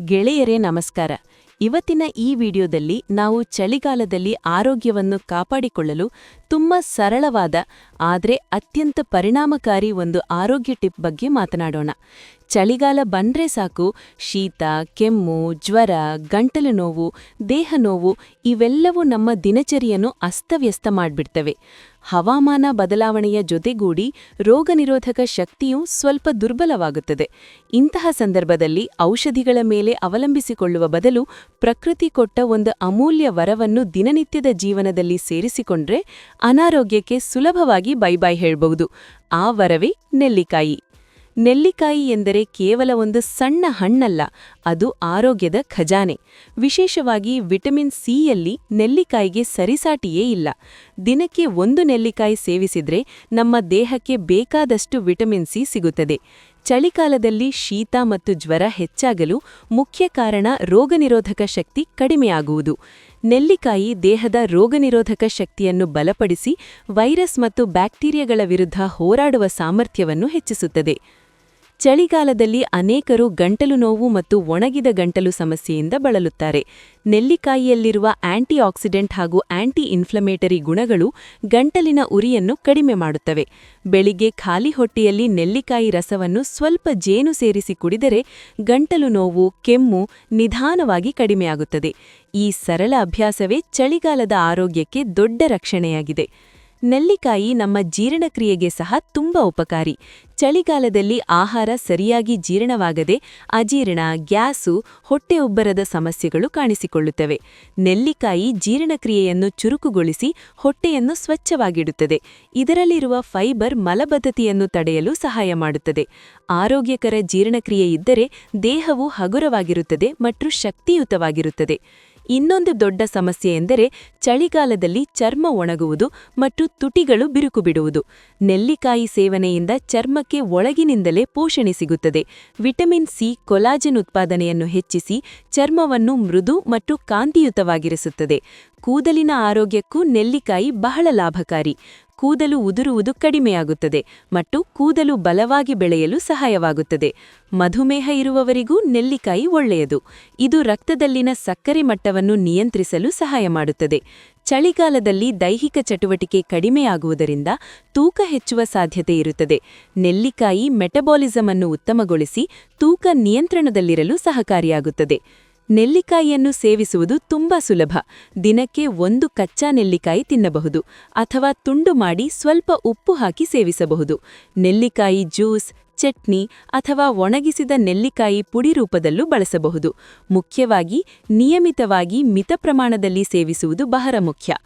ಗೆಳೆಯರೇ ನಮಸ್ಕಾರ. ಇವತ್ತಿನ ಈ ವಿಡಿಯೋದಲ್ಲಿ ನಾವು ಚಳಿಗಾಲದಲ್ಲಿ ಆರೋಗ್ಯವನ್ನು ಕಾಪಾಡಿಕೊಳ್ಳಲು ತುಂಬ ಸರಳವಾದ, ಆದರೆ ಅತ್ಯಂತ ಪರಿಣಾಮಕಾರಿ ಒಂದು ಆರೋಗ್ಯ ಟಿಪ್ ಬಗ್ಗೆ ಮಾತನಾಡೋಣ. ಚಳಿಗಾಲ ಬಂದ್ರೆ ಸಾಕು, ಶೀತ, ಕೆಮ್ಮು, ಜ್ವರ, ಗಂಟಲು ನೋವು, ದೇಹ ನೋವು, ಇವೆಲ್ಲವೂ ನಮ್ಮ ದಿನಚರಿಯನ್ನು ಅಸ್ತವ್ಯಸ್ತ ಮಾಡಿಬಿಡ್ತವೆ. ಹವಾಮಾನ ಬದಲಾವಣೆಯ ಜೊತೆಗೂಡಿ ರೋಗನಿರೋಧಕ ಶಕ್ತಿಯು ಸ್ವಲ್ಪ ದುರ್ಬಲವಾಗುತ್ತದೆ. ಇಂತಹ ಸಂದರ್ಭದಲ್ಲಿ ಔಷಧಿಗಳ ಮೇಲೆ ಅವಲಂಬಿಸಿಕೊಳ್ಳುವ ಬದಲು ಪ್ರಕೃತಿ ಕೊಟ್ಟ ಒಂದು ಅಮೂಲ್ಯ ವರವನ್ನು ದಿನನಿತ್ಯದ ಜೀವನದಲ್ಲಿ ಸೇರಿಸಿಕೊಂಡ್ರೆ ಅನಾರೋಗ್ಯಕ್ಕೆ ಸುಲಭವಾಗಿ ಬೈಬಾಯ್ ಹೇಳಬಹುದು. ಆ ವರವೇ ನೆಲ್ಲಿಕಾಯಿ. ನೆಲ್ಲಿಕಾಯಿ ಎಂದರೆ ಕೇವಲ ಒಂದು ಸಣ್ಣ ಹಣ್ಣಲ್ಲ, ಅದು ಆರೋಗ್ಯದ ಖಜಾನೆ. ವಿಶೇಷವಾಗಿ ವಿಟಮಿನ್ ಸಿಯಲ್ಲಿ ನೆಲ್ಲಿಕಾಯಿಗೆ ಸರಿಸಾಟಿಯೇ ಇಲ್ಲ. ದಿನಕ್ಕೆ ಒಂದು ನೆಲ್ಲಿಕಾಯಿ ಸೇವಿಸಿದ್ರೆ ನಮ್ಮ ದೇಹಕ್ಕೆ ಬೇಕಾದಷ್ಟು ವಿಟಮಿನ್ ಸಿ ಸಿಗುತ್ತದೆ. ಚಳಿಗಾಲದಲ್ಲಿ ಶೀತ ಮತ್ತು ಜ್ವರ ಹೆಚ್ಚಾಗಲು ಮುಖ್ಯ ಕಾರಣ ರೋಗನಿರೋಧಕ ಶಕ್ತಿ ಕಡಿಮೆಯಾಗುವುದು. ನೆಲ್ಲಿಕಾಯಿ ದೇಹದ ರೋಗನಿರೋಧಕ ಶಕ್ತಿಯನ್ನು ಬಲಪಡಿಸಿ ವೈರಸ್ ಮತ್ತು ಬ್ಯಾಕ್ಟೀರಿಯಾಗಳ ವಿರುದ್ಧ ಹೋರಾಡುವ ಸಾಮರ್ಥ್ಯವನ್ನು ಹೆಚ್ಚಿಸುತ್ತದೆ. ಚಳಿಗಾಲದಲ್ಲಿ ಅನೇಕರು ಗಂಟಲು ನೋವು ಮತ್ತು ಒಣಗಿದ ಗಂಟಲು ಸಮಸ್ಯೆಯಿಂದ ಬಳಲುತ್ತಾರೆ. ನೆಲ್ಲಿಕಾಯಿಯಲ್ಲಿರುವ ಆಂಟಿ ಆಕ್ಸಿಡೆಂಟ್ ಹಾಗೂ ಆಂಟಿ ಇನ್ಫ್ಲಮೇಟರಿ ಗುಣಗಳು ಗಂಟಲಿನ ಉರಿಯನ್ನು ಕಡಿಮೆ ಮಾಡುತ್ತವೆ. ಬೆಳಿಗ್ಗೆ ಖಾಲಿ ಹೊಟ್ಟೆಯಲ್ಲಿ ನೆಲ್ಲಿಕಾಯಿ ರಸವನ್ನು ಸ್ವಲ್ಪ ಜೇನು ಸೇರಿಸಿ ಕುಡಿದರೆ ಗಂಟಲು ನೋವು, ಕೆಮ್ಮು ನಿಧಾನವಾಗಿ ಕಡಿಮೆಯಾಗುತ್ತದೆ. ಈ ಸರಳ ಅಭ್ಯಾಸವೇ ಚಳಿಗಾಲದ ಆರೋಗ್ಯಕ್ಕೆ ದೊಡ್ಡ ರಕ್ಷಣೆಯಾಗಿದೆ. ನೆಲ್ಲಿಕಾಯಿ ನಮ್ಮ ಜೀರ್ಣಕ್ರಿಯೆಗೆ ಸಹ ತುಂಬ ಉಪಕಾರಿ. ಚಳಿಗಾಲದಲ್ಲಿ ಆಹಾರ ಸರಿಯಾಗಿ ಜೀರ್ಣವಾಗದೆ ಅಜೀರ್ಣ, ಗ್ಯಾಸು ಹೊಟ್ಟೆ ಉಬ್ಬರದ ಸಮಸ್ಯೆಗಳು ಕಾಣಿಸಿಕೊಳ್ಳುತ್ತವೆ. ನೆಲ್ಲಿಕಾಯಿ ಜೀರ್ಣಕ್ರಿಯೆಯನ್ನು ಚುರುಕುಗೊಳಿಸಿ ಹೊಟ್ಟೆಯನ್ನು ಸ್ವಚ್ಛವಾಗಿಡುತ್ತದೆ. ಇದರಲ್ಲಿರುವ ಫೈಬರ್ ಮಲಬದ್ಧತೆಯನ್ನು ತಡೆಯಲು ಸಹಾಯ ಮಾಡುತ್ತದೆ. ಆರೋಗ್ಯಕರ ಜೀರ್ಣಕ್ರಿಯೆ ಇದ್ದರೆ ದೇಹವು ಹಗುರವಾಗಿರುತ್ತದೆ ಮತ್ತು ಶಕ್ತಿಯುತವಾಗಿರುತ್ತದೆ. ಇನ್ನೊಂದು ದೊಡ್ಡ ಸಮಸ್ಯೆ ಎಂದರೆ ಚಳಿಗಾಲದಲ್ಲಿ ಚರ್ಮ ಒಣಗುವುದು ಮತ್ತು ತುಟಿಗಳು ಬಿರುಕು ಬಿಡುವುದು ನೆಲ್ಲಿಕಾಯಿ ಸೇವನೆಯಿಂದ ಚರ್ಮಕ್ಕೆ ಒಳಗಿನಿಂದಲೇ ಪೋಷಣೆ ಸಿಗುತ್ತದೆ. ವಿಟಮಿನ್ ಸಿ ಕೊಲಾಜನ್ ಉತ್ಪಾದನೆಯನ್ನು ಹೆಚ್ಚಿಸಿ ಚರ್ಮವನ್ನು ಮೃದು ಮತ್ತು ಕಾಂತಿಯುತವಾಗಿರಿಸುತ್ತದೆ. ಕೂದಲಿನ ಆರೋಗ್ಯಕ್ಕೂ ನೆಲ್ಲಿಕಾಯಿ ಬಹಳ ಲಾಭಕಾರಿ. ಕೂದಲು ಉದುರುವುದು ಕಡಿಮೆಯಾಗುತ್ತದೆ ಮತ್ತು ಕೂದಲು ಬಲವಾಗಿ ಬೆಳೆಯಲು ಸಹಾಯವಾಗುತ್ತದೆ. ಮಧುಮೇಹ ಇರುವವರಿಗೂ ನೆಲ್ಲಿಕಾಯಿ ಒಳ್ಳೆಯದು. ಇದು ರಕ್ತದಲ್ಲಿನ ಸಕ್ಕರೆ ಮಟ್ಟವನ್ನು ನಿಯಂತ್ರಿಸಲು ಸಹಾಯ ಮಾಡುತ್ತದೆ. ಚಳಿಗಾಲದಲ್ಲಿ ದೈಹಿಕ ಚಟುವಟಿಕೆ ಕಡಿಮೆಯಾಗುವುದರಿಂದ ತೂಕ ಹೆಚ್ಚುವ ಸಾಧ್ಯತೆ ಇರುತ್ತದೆ. ನೆಲ್ಲಿಕಾಯಿ ಮೆಟಬಾಲಿಸಮ್ ಅನ್ನು ಉತ್ತಮಗೊಳಿಸಿ ತೂಕ ನಿಯಂತ್ರಣದಲ್ಲಿರಲು ಸಹಕಾರಿಯಾಗುತ್ತದೆ. ನೆಲ್ಲಿಕಾಯಿಯನ್ನು ಸೇವಿಸುವುದು ತುಂಬಾ ಸುಲಭ. ದಿನಕ್ಕೆ ಒಂದು ಕಚ್ಚಾ ನೆಲ್ಲಿಕಾಯಿ ತಿನ್ನಬಹುದು ಅಥವಾ ತುಂಡು ಮಾಡಿ ಸ್ವಲ್ಪ ಉಪ್ಪು ಹಾಕಿ ಸೇವಿಸಬಹುದು. ನೆಲ್ಲಿಕಾಯಿ ಜ್ಯೂಸ್, ಚಟ್ನಿ ಅಥವಾ ಒಣಗಿಸಿದ ನೆಲ್ಲಿಕಾಯಿ ಪುಡಿ ರೂಪದಲ್ಲೂ ಬಳಸಬಹುದು. ಮುಖ್ಯವಾಗಿ ನಿಯಮಿತವಾಗಿ ಮಿತ ಪ್ರಮಾಣದಲ್ಲಿ ಸೇವಿಸುವುದು ಬಹಳ ಮುಖ್ಯ.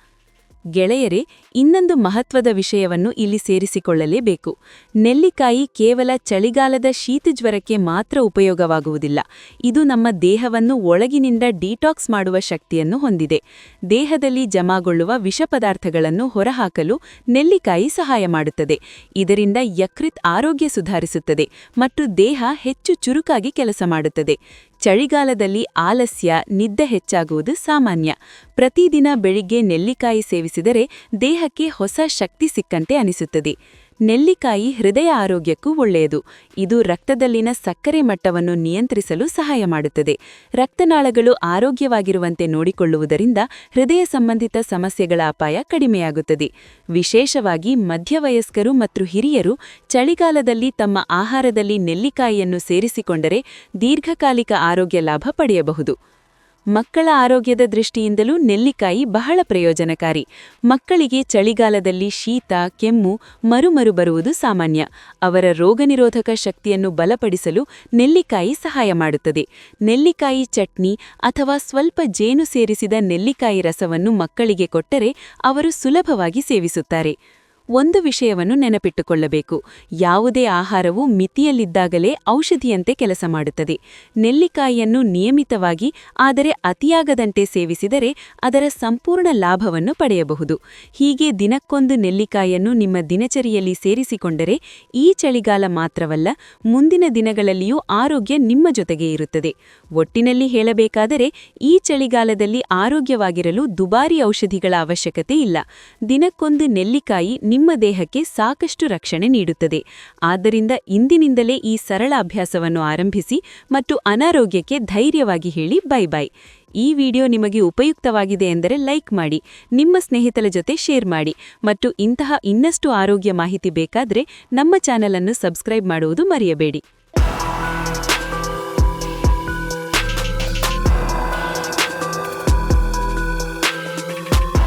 ಗೆಳೆಯರೇ, ಇನ್ನೊಂದು ಮಹತ್ವದ ವಿಷಯವನ್ನು ಇಲ್ಲಿ ಸೇರಿಸಿಕೊಳ್ಳಲೇಬೇಕು. ನೆಲ್ಲಿಕಾಯಿ ಕೇವಲ ಚಳಿಗಾಲದ ಶೀತಜ್ವರಕ್ಕೆ ಮಾತ್ರ ಉಪಯೋಗವಾಗುವುದಿಲ್ಲ. ಇದು ನಮ್ಮ ದೇಹವನ್ನು ಒಳಗಿನಿಂದ ಡಿಟಾಕ್ಸ್ ಮಾಡುವ ಶಕ್ತಿಯನ್ನು ಹೊಂದಿದೆ. ದೇಹದಲ್ಲಿ ಜಮಾಗೊಳ್ಳುವ ವಿಷ ಪದಾರ್ಥಗಳನ್ನು ಹೊರಹಾಕಲು ನೆಲ್ಲಿಕಾಯಿ ಸಹಾಯ ಮಾಡುತ್ತದೆ. ಇದರಿಂದ ಯಕೃತ್ ಆರೋಗ್ಯ ಸುಧಾರಿಸುತ್ತದೆ ಮತ್ತು ದೇಹ ಹೆಚ್ಚು ಚುರುಕಾಗಿ ಕೆಲಸ ಮಾಡುತ್ತದೆ. ಚಳಿಗಾಲದಲ್ಲಿ ಆಲಸ್ಯ ನಿದ್ದೆ ಹೆಚ್ಚಾಗುವುದು ಸಾಮಾನ್ಯ. ಪ್ರತಿದಿನ ಬೆಳಿಗ್ಗೆ ನೆಲ್ಲಿಕಾಯಿ ಸೇವಿಸಿದರೆ ದೇಹಕ್ಕೆ ಹೊಸ ಶಕ್ತಿ ಸಿಕ್ಕಂತೆ ಅನಿಸುತ್ತದೆ. ನೆಲ್ಲಿಕಾಯಿ ಹೃದಯ ಆರೋಗ್ಯಕ್ಕೂ ಒಳ್ಳೆಯದು. ಇದು ರಕ್ತದಲ್ಲಿನ ಸಕ್ಕರೆ ಮಟ್ಟವನ್ನು ನಿಯಂತ್ರಿಸಲು ಸಹಾಯ ಮಾಡುತ್ತದೆ. ರಕ್ತನಾಳಗಳು ಆರೋಗ್ಯವಾಗಿರುವಂತೆ ನೋಡಿಕೊಳ್ಳುವುದರಿಂದ ಹೃದಯ ಸಂಬಂಧಿತ ಸಮಸ್ಯೆಗಳ ಅಪಾಯ ಕಡಿಮೆಯಾಗುತ್ತದೆ. ವಿಶೇಷವಾಗಿ ಮಧ್ಯವಯಸ್ಕರು ಮತ್ತು ಹಿರಿಯರು ಚಳಿಗಾಲದಲ್ಲಿ ತಮ್ಮ ಆಹಾರದಲ್ಲಿ ನೆಲ್ಲಿಕಾಯಿಯನ್ನು ಸೇರಿಸಿಕೊಂಡರೆ ದೀರ್ಘಕಾಲಿಕ ಆರೋಗ್ಯ ಲಾಭ ಪಡೆಯಬಹುದು. ಮಕ್ಕಳ ಆರೋಗ್ಯದ ದೃಷ್ಟಿಯಿಂದಲೂ ನೆಲ್ಲಿಕಾಯಿ ಬಹಳ ಪ್ರಯೋಜನಕಾರಿ. ಮಕ್ಕಳಿಗೆ ಚಳಿಗಾಲದಲ್ಲಿ ಶೀತ, ಕೆಮ್ಮು, ಮರುಮರು ಬರುವುದು ಸಾಮಾನ್ಯ. ಅವರ ರೋಗನಿರೋಧಕ ಶಕ್ತಿಯನ್ನು ಬಲಪಡಿಸಲು ನೆಲ್ಲಿಕಾಯಿ ಸಹಾಯ ಮಾಡುತ್ತದೆ. ನೆಲ್ಲಿಕಾಯಿ ಚಟ್ನಿ ಅಥವಾ ಸ್ವಲ್ಪ ಜೇನು ಸೇರಿಸಿದ ನೆಲ್ಲಿಕಾಯಿ ರಸವನ್ನು ಮಕ್ಕಳಿಗೆ ಕೊಟ್ಟರೆ ಅವರು ಸುಲಭವಾಗಿ ಸೇವಿಸುತ್ತಾರೆ. ಒಂದು ವಿಷಯವನ್ನು ನೆನಪಿಟ್ಟುಕೊಳ್ಳಬೇಕು. ಯಾವುದೇ ಆಹಾರವು ಮಿತಿಯಲ್ಲಿದ್ದಾಗಲೇ ಔಷಧಿಯಂತೆ ಕೆಲಸ ಮಾಡುತ್ತದೆ. ನೆಲ್ಲಿಕಾಯಿಯನ್ನು ನಿಯಮಿತವಾಗಿ, ಆದರೆ ಅತಿಯಾಗದಂತೆ ಸೇವಿಸಿದರೆ ಅದರ ಸಂಪೂರ್ಣ ಲಾಭವನ್ನು ಪಡೆಯಬಹುದು. ಹೀಗೆ ದಿನಕ್ಕೊಂದು ನೆಲ್ಲಿಕಾಯಿಯನ್ನು ನಿಮ್ಮ ದಿನಚರಿಯಲ್ಲಿ ಸೇರಿಸಿಕೊಂಡರೆ ಈ ಚಳಿಗಾಲ ಮಾತ್ರವಲ್ಲ, ಮುಂದಿನ ದಿನಗಳಲ್ಲಿಯೂ ಆರೋಗ್ಯ ನಿಮ್ಮ ಜೊತೆಗೆ ಇರುತ್ತದೆ. ಒಟ್ಟಿನಲ್ಲಿ ಹೇಳಬೇಕಾದರೆ, ಈ ಚಳಿಗಾಲದಲ್ಲಿ ಆರೋಗ್ಯವಾಗಿರಲು ದುಬಾರಿ ಔಷಧಿಗಳ ಅವಶ್ಯಕತೆ ಇಲ್ಲ. ದಿನಕ್ಕೊಂದು ನೆಲ್ಲಿಕಾಯಿ ನಿಮ್ಮ ದೇಹಕ್ಕೆ ಸಾಕಷ್ಟು ರಕ್ಷಣೆ ನೀಡುತ್ತದೆ. ಆದ್ದರಿಂದ ಇಂದಿನಿಂದಲೇ ಈ ಸರಳ ಅಭ್ಯಾಸವನ್ನು ಆರಂಭಿಸಿ ಮತ್ತು ಅನಾರೋಗ್ಯಕ್ಕೆ ಧೈರ್ಯವಾಗಿ ಹೇಳಿ ಬೈ ಬೈ. ಈ ವಿಡಿಯೋ ನಿಮಗೆ ಉಪಯುಕ್ತವಾಗಿದೆ ಎಂದರೆ ಲೈಕ್ ಮಾಡಿ, ನಿಮ್ಮ ಸ್ನೇಹಿತರ ಜೊತೆ ಶೇರ್ ಮಾಡಿ ಮತ್ತು ಇಂತಹ ಇನ್ನಷ್ಟು ಆರೋಗ್ಯ ಮಾಹಿತಿ ಬೇಕಾದರೆ ನಮ್ಮ ಚಾನೆಲ್ ಅನ್ನು ಸಬ್ಸ್ಕ್ರೈಬ್ ಮಾಡುವುದು ಮರೆಯಬೇಡಿ.